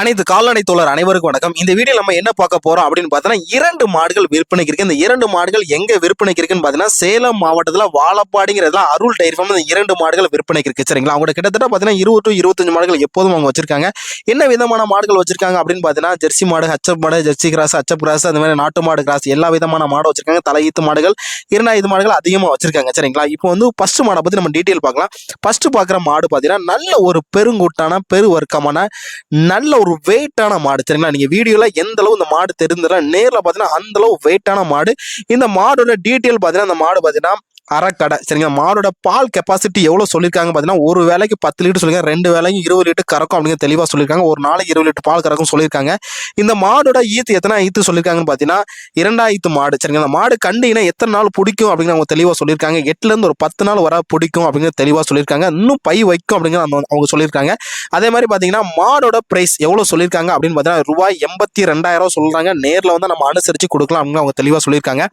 அனைத்து கால்நடை தோழர் அனைவருக்கும் வணக்கம். இந்த வீடியோ நம்ம என்ன பார்க்க போறோம் அப்படின்னு பார்த்தோன்னா இரண்டு மாடுகள் விற்பனைக்கு இருக்கு. இந்த இரண்டு மாடுகள் எங்க விற்பனைக்கு இருக்குன்னு பார்த்தீங்கன்னா சேலம் மாவட்டத்தில் வாழப்பாடிங்கிறதுல அருள் டைரி ஃபார்ம் இந்த இரண்டு மாடுகள் விற்பனைக்கு இருக்கு. சரிங்களா? அவங்க கிட்டத்தட்ட பார்த்தீங்கன்னா இருபது டு இருபத்தஞ்சு மாடுகள் எப்போதும் அவங்க வச்சிருக்காங்க. என்ன விதமான மாடுகள் வச்சிருக்காங்க அப்படின்னு பார்த்தீங்கன்னா ஜெர்சி மாடு ஹச்சப் மாடு ஜெர்சி கிராஸ் ஹச்சப் கிராஸ் அந்த மாதிரி நாட்டு மாடு கிராஸ் எல்லா விதமான மாடு வச்சிருக்காங்க. தலையீத்து மாடுகள் இரண்டாயிரத்து மாடுகள் அதிகமாக வச்சிருக்காங்க. சரிங்களா? இப்போ வந்து ஃபர்ஸ்ட் மாடை பற்றி நம்ம டீட்டெயில் பார்க்கலாம். ஃபர்ஸ்ட் பார்க்குற மாடு பார்த்தீங்கன்னா நல்ல ஒரு பெருங்கூட்டான பெருவர்க்கமான நல்ல ஒரு வெயிட்டான மாடு. சரிங்களா? நீங்கள் வீடியோவில் எந்த அளவு இந்த மாடு தெரிந்தல நேரில் பார்த்தீங்கன்னா அந்த அளவு வெயிட்டான மாடு. இந்த மாடோட டீட்டெயில் பார்த்தீங்கன்னா அந்த மாடு பார்த்தீங்கன்னா அரைக்கடை. சரிங்களா? மாடோட பால் கெப்பாசிட்டி எவ்வளோ சொல்லியிருக்காங்க பார்த்தீங்கன்னா ஒரு வேலைக்கு பத்து லிட்டர் சொல்லியிருக்காங்க. ரெண்டு வேலைக்கு இருபது லிட்டர் கறக்கும் அப்படிங்கிற தெளிவாக சொல்லியிருக்காங்க. ஒரு நாளைக்கு இருபது லிட்டர் பால் கறக்கும் சொல்லியிருக்காங்க. இந்த மாடோட ஈத்து எத்தனை ஈத்து சொல்லியிருக்காங்கன்னு பார்த்தீங்கன்னா இரண்டாயிரத்து மாடு. சரிங்களா? அந்த மாடு கண்டினா எத்தனை நாள் பிடிக்கும் அப்படிங்கிற அவங்க தெளிவாக சொல்லியிருக்காங்க. எட்டுலேருந்து ஒரு பத்து நாள் வர பிடிக்கும் அப்படிங்கிற தெளிவாக சொல்லியிருக்காங்க. இன்னும் பை வைக்கும் அப்படிங்கிற அந்த- அவங்க சொல்லியிருக்காங்க. அதே மாதிரி பார்த்தீங்கன்னா மாடோட ப்ரைஸ் எவ்வளோ சொல்லியிருக்காங்க அப்படின்னு பார்த்தீங்கன்னா ரூபாய் எண்பத்தி ரெண்டாயிரம் சொல்கிறாங்க நேரில் வந்து நம்ம அனுசரித்து கொடுக்கலாம் அப்படின்னு அவங்க தெளிவாக சொல்லியிருக்காங்க.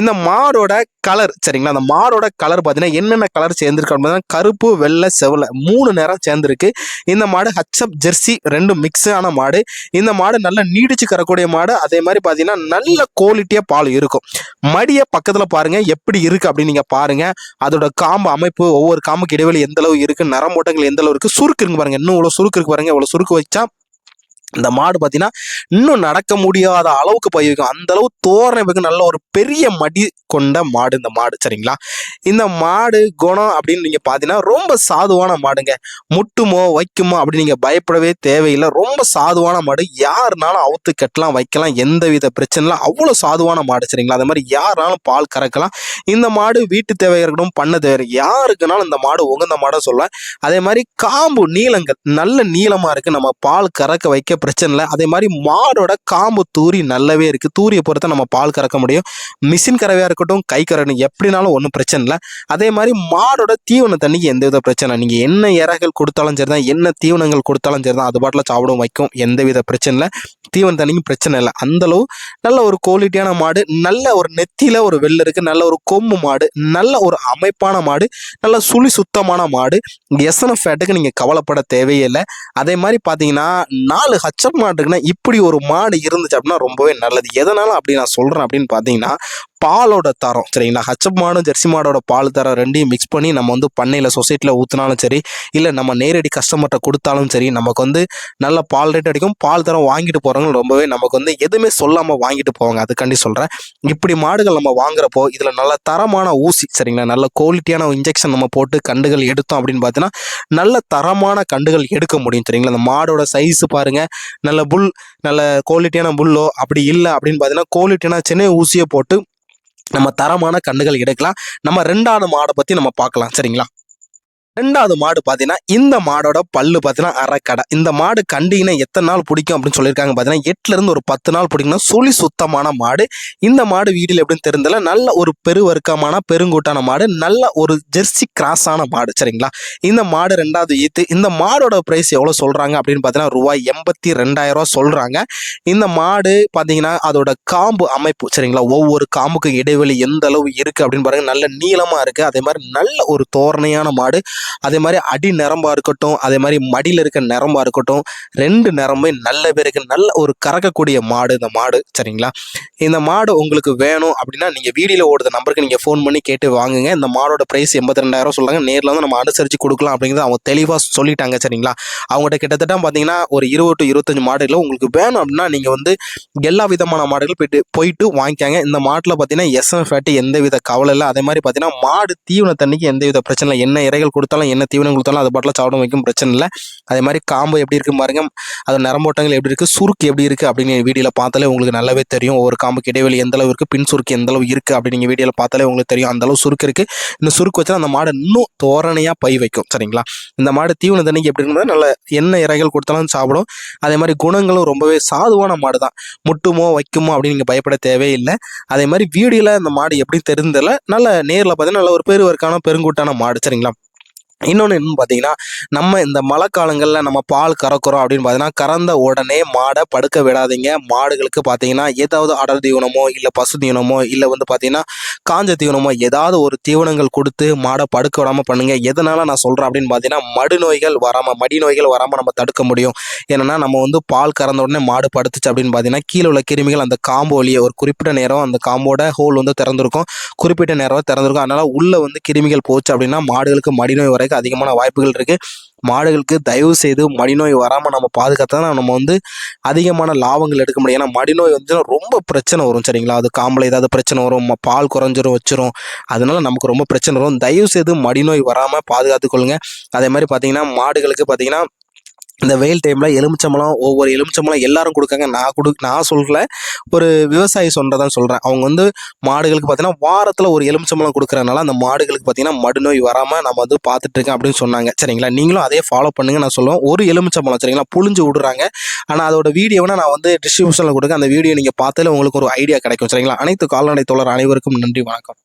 இந்த மாடோட கலர் சரிங்களா? அந்த மாடோட கலர் பார்த்தீங்கன்னா என்னென்ன கலர் சேர்ந்துருக்கு அப்படின்னு கருப்பு வெள்ளை செவலை மூணு நேரம் சேர்ந்துருக்கு. இந்த மாடு ஹச்சப் ஜெர்சி ரெண்டு மிக்ஸான மாடு. இந்த மாடு நல்லா நீடிச்சு கரக்கூடிய மாடு. அதே மாதிரி பார்த்தீங்கன்னா நல்ல குவாலிட்டியாக பால் இருக்கும். மடியை பக்கத்தில் பாருங்கள் எப்படி இருக்குது அப்படின்னு நீங்கள் பாருங்கள் அதோட காம்பு அமைப்பு ஒவ்வொரு காம்புக்கு இடைவெளி எந்த அளவு இருக்கு நரமோட்டங்கள் எந்த அளவு இருக்கு சுருக்கு இருக்கு பாருங்க. இன்னும் இவ்வளோ சுருக்கு இருக்கு பாருங்கள் இவ்வளோ சுருக்கு வச்சா இந்த மாடு பார்த்தீங்கன்னா இன்னும் நடக்க முடியாத அளவுக்கு போய் அந்த அளவு தோரணை வைக்கும் நல்ல ஒரு பெரிய மடி கொண்ட மாடு இந்த மாடு சரிங்களா? இந்த மாடு குணம் அப்படின்னு நீங்க பார்த்தீங்கன்னா ரொம்ப சாதுவான மாடுங்க. முட்டுமோ வைக்குமோ அப்படின்னு நீங்க பயப்படவே தேவையில்லை. ரொம்ப சாதுவான மாடு. யாருனாலும் அவுத்து கட்டலாம் வைக்கலாம். எந்த வித பிரச்சனை அவ்வளோ சாதுவான மாடு சரிங்களா? அது மாதிரி யாருனாலும் பால் கறக்கலாம். இந்த மாடு வீட்டு தேவை இருக்கட்டும் பண்ண தேவை யாருக்குனாலும் இந்த மாடு உகந்த மாடை சொல்லுவேன். அதே மாதிரி காம்பு நீளங்கள். நல்ல நீளமாக இருக்குது நம்ம பால் கறக்க வைக்க பிரச்சனை இல்லை. அதே மாதிரி மாடோட காம்பு தூரி நல்லாவே இருக்குது தூரியை பொறுத்த நம்ம பால் கறக்க முடியும். மிஷின் கறவையாக இருக்கட்டும் கை கறவை எப்படினாலும் ஒன்றும் பிரச்சனை இல்லை. அதே மாதிரி மாடோட தீவன தண்ணிக்கு எந்த வித பிரச்சனை நீங்கள் என்ன இறகள் கொடுத்தாலும் சரி தான் என்ன தீவனங்கள் கொடுத்தாலும் சரி தான் அது பாட்டில் சாப்பிடும் வைக்கும். எந்த வித பிரச்சனை இல்லை. தீவன தண்ணிக்கு பிரச்சனை இல்லை. அந்த அளவு நல்ல ஒரு குவாலிட்டியான மாடு நல்ல ஒரு நெத்தியில் ஒரு வெள்ளை இருக்குது நல்ல ஒரு கொம்பு மாடு நல்ல ஒரு அமைப்பான மாடு நல்ல சுழி சுத்தமான மாடு. எஸ்என்எஃப் ஃபேட்டுக்கு நீங்கள் கவலைப்பட தேவையே இல்லை. அதே மாதிரி பார்த்தீங்கன்னா நாலு பச்சை மாட்டுக்குன்னா இப்படி ஒரு மாடு இருந்துச்சு அப்படின்னா ரொம்பவே நல்லது. எதனால அப்படி நான் சொல்றேன் அப்படின்னு பார்த்தீங்கன்னா பாலோட தரம் சரிங்களா? ஹச்சப் மாடும் ஜெர்சி மாடோட பால் தரம் ரெண்டையும் மிக்ஸ் பண்ணி நம்ம வந்து பண்ணையில் சொசைட்டியில் ஊற்றினாலும் சரி இல்லை நம்ம நேரடி கஸ்டமர்கிட்ட கொடுத்தாலும் சரி நமக்கு வந்து நல்ல பால் ரேட் அடிக்கும். பால் தரம் வாங்கிட்டு போகிறவங்க ரொம்பவே நமக்கு வந்து எதுவுமே சொல்லாமல் வாங்கிட்டு போவாங்க. அதுக்காண்டி சொல்கிறேன் இப்படி மாடுகள் நம்ம வாங்குறப்போ இதில் நல்ல தரமான ஊசி சரிங்களா? நல்ல குவாலிட்டியான இன்ஜெக்ஷன் நம்ம போட்டு கண்டுகள் எடுத்தோம் அப்படின்னு பார்த்தீங்கன்னா நல்ல தரமான கண்டுகள் எடுக்க முடியும் சரிங்களா? அந்த மாடோட சைஸ் பாருங்கள் நல்ல புல் நல்ல குவாலிட்டியான புல்லோ அப்படி இல்லை அப்படின்னு பார்த்தீங்கன்னா குவாலிட்டியான சின்ன ஊசியை போட்டு நம்ம தரமான கண்டுகள் எடுக்கலாம். நம்ம ரெண்டாவது மாடை பற்றி நம்ம பார்க்கலாம். சரிங்களா? ரெண்டாவது மாடு பார்த்தீங்கன்னா இந்த மாடோட பல்லு பார்த்தீங்கன்னா அரைக்கடை. இந்த மாடு கண்டிங்கன்னா எத்தனை நாள் பிடிக்கும் அப்படின்னு சொல்லியிருக்காங்க பார்த்தீங்கன்னா எட்டுல இருந்து ஒரு பத்து நாள் பிடிக்கும்னா சுழி சுத்தமான மாடு. இந்த மாடு வீடியில் எப்படின்னு தெரிந்தல நல்ல ஒரு பெருவர்க்கமான பெருங்கூட்டான மாடு நல்ல ஒரு ஜெர்சி கிராஸான மாடு சரிங்களா? இந்த மாடு ரெண்டாவது ஈத்து. இந்த மாடோட ப்ரைஸ் எவ்வளோ சொல்கிறாங்க அப்படின்னு பார்த்தீங்கன்னா ரூபாய் எண்பத்தி ரெண்டாயிரம் ரூபா சொல்கிறாங்க இந்த மாடு பார்த்தீங்கன்னா அதோட காம்பு அமைப்பு சரிங்களா? ஒவ்வொரு காம்புக்கு இடைவெளி எந்த அளவு இருக்குது அப்படின்னு பாருங்கள் நல்ல நீளமாக இருக்குது அதே மாதிரி நல்ல ஒரு தோரணையான மாடு. அதே மாதிரி அடி நரம்பா இருக்கட்டும் அதே மாதிரி மடியில் இருக்க நரம்பா இருக்கட்டும் ரெண்டு நரம்பு நல்ல பேருக்கு நல்ல ஒரு கறக்கக்கூடிய மாடு இந்த மாடு சரிங்களா? இந்த மாடு உங்களுக்கு வேணும் அப்படின்னா நீங்க வீடியோவில் ஓடுற நம்பருக்கு நீங்க ஃபோன் பண்ணி கேட்டு வாங்குங்க. இந்த மாடோட பிரைஸ் எண்பத்தி ரெண்டாயிரம் சொல்றாங்க. நேர்ல வந்து நம்ம அனுசரிச்சு கொடுக்கலாம் அப்படிங்கிறத அவங்க தெளிவா சொல்லிட்டாங்க சரிங்களா? அவங்ககிட்ட கிட்டத்தட்ட பாத்தீங்கன்னா ஒரு இருபது டு இருபத்தஞ்சு மாடுகள் உங்களுக்கு வேணும் அப்படின்னா நீங்க வந்து எல்லா விதமான மாடுகள் போயிட்டு போயிட்டு வாங்கிக்காங்க. இந்த மாட்டில் பார்த்தீங்கன்னா எஸ்எம் ஃபேட்டு எந்த வித கவலை இல்லை. அதே மாதிரி பார்த்தீங்கன்னா மாடு தீவன தண்ணிக்கு எந்த வித பிரச்சனை இல்லை என்ன இறைகள் கொடுத்தாலும் என்ன தீவனம் கொடுத்தாலும் அது பாட்டில் சாப்பிட வைக்கும் பிரச்சனை இல்லை. அதே மாதிரி காம்பு எப்படி இருக்கு பாருங்க. அது நரம்போட்டங்கள் எப்படி இருக்கு? சுருக்கு எப்படி இருக்கு? அப்படின்னு வீடியோவில் பார்த்தாலே உங்களுக்கு நல்லாவே தெரியும். ஒவ்வொரு காம்புக்கு இடைவெளி எந்த அளவு பின் சுருக்கு எந்த அளவு இருக்கு? அப்படின்னு நீங்கள் வீடியோவில் பார்த்தாலே உங்களுக்கு தெரியும். அந்த அளவு சுருக்கு இருக்குது இந்த சுருக்கு வச்சா அந்த மாடு இன்னும் தோரணையாக பை வைக்கும். சரிங்களா? இந்த மாடு தீவன தண்ணிக்கு எப்படி இருக்கும்போது நல்ல என்ன இறைகள் கொடுத்தாலும் சாப்பிடும். அதே மாதிரி குணங்களும் ரொம்பவே சாதுவான மாடு தான் முட்டுமோ வைக்குமோ அப்படின்னு நீங்கள் பயப்பட தேவையில்லை. அதே மாதிரி வீடியோவில் இந்த மாடு எப்படி தெரிந்ததில்ல நல்ல நேரில் பார்த்தீங்கன்னா நல்ல ஒரு பெருவர்க்கான பெருங்கூட்டான மாடு. சரிங்களா? இன்னொன்று என்னன்னு பார்த்தீங்கன்னா நம்ம இந்த மழை காலங்களில் நம்ம பால் கறக்குறோம் அப்படின்னு பார்த்தீங்கன்னா கறந்த உடனே மாடை படுக்க விடாதீங்க. மாடுகளுக்கு பார்த்தீங்கன்னா ஏதாவது அடர் தீவனமோ இல்லை பசு தீவனமோ இல்லை வந்து பார்த்தீங்கன்னா காஞ்ச தீவனமோ ஏதாவது ஒரு தீவனங்கள் கொடுத்து மாடை படுக்க விடாமல் பண்ணுங்கள் எதனால் நான் சொல்கிறேன் அப்படின்னு பார்த்தீங்கன்னா மடு நோய்கள் வராமல் மடி நோய்கள் வராமல் நம்ம தடுக்க முடியும். ஏன்னா நம்ம வந்து பால் கறந்த உடனே மாடு படுத்துச்சு அப்படின்னு பார்த்தீங்கன்னா கீழே உள்ள கிருமிகள் அந்த காம்பு வழியே ஒரு குறிப்பிட்ட நேரம் அந்த காம்போட ஹோல் வந்து திறந்திருக்கும். குறிப்பிட்ட நேரம் திறந்திருக்கும். அதனால் உள்ளே வந்து கிருமிகள் போச்சு அப்படின்னா மாடுகளுக்கு மடி நோய் வரைக்கும் அதிகமான வாய்ப்புகள் இருக்குது மாடுகளுக்கு தயவு செய்து மடிநோய் வராமல் நம்ம பாதுகாத்தா தான் நம்ம வந்து அதிகமான லாபங்கள் எடுக்க முடியும். ஏன்னா மடிநோய் வந்து ரொம்ப பிரச்சனை வரும் சரிங்களா? அது காம்பில் ஏதாவது பிரச்சனை வரும் பால் குறைஞ்சிரும் வச்சிரும். அதனால நமக்கு ரொம்ப பிரச்சனை வரும். தயவு செய்து மடிநோய் வராமல் பாதுகாத்துக்கொள்ளுங்க அதே மாதிரி பார்த்தீங்கன்னா மாடுகளுக்கு பார்த்தீங்கன்னா இந்த வெயில் டைமில் எலுமிச்சம்பழம் ஒவ்வொரு எலுமிச்சம்பழம் எல்லாரும் கொடுக்காங்க. நான் கொடு நான் சொல்லல ஒரு விவசாயி சொல்கிறதான் சொல்கிறேன் அவங்க வந்து மாடுகளுக்கு பார்த்தீங்கன்னா வாரத்தில் ஒரு எலுமிச்சம்பழம் கொடுக்குறதுனால அந்த மாடுகளுக்கு பார்த்தீங்கன்னா மடுநோய் வராமல் நம்ம வந்து பார்த்துட்ருக்கேன் அப்படின்னு சொன்னாங்க. சரிங்களா? நீங்களும் அதே ஃபாலோ பண்ணுங்க. நான் சொல்லுவேன். ஒரு எலுமிச்சம்பழம் சரிங்களா? புழிஞ்சு விடுறாங்க. ஆனால் அதோட வீடியோவை நான் வந்து டிஸ்ட்ரிபியூஷனில் கொடுக்க அந்த வீடியோ நீங்கள் பார்த்தாலே உங்களுக்கு ஒரு ஐடியா கிடைக்கும். சரிங்களா? அனைத்து கால்நடை தோழர் அனைவருக்கும் நன்றி வணக்கம்.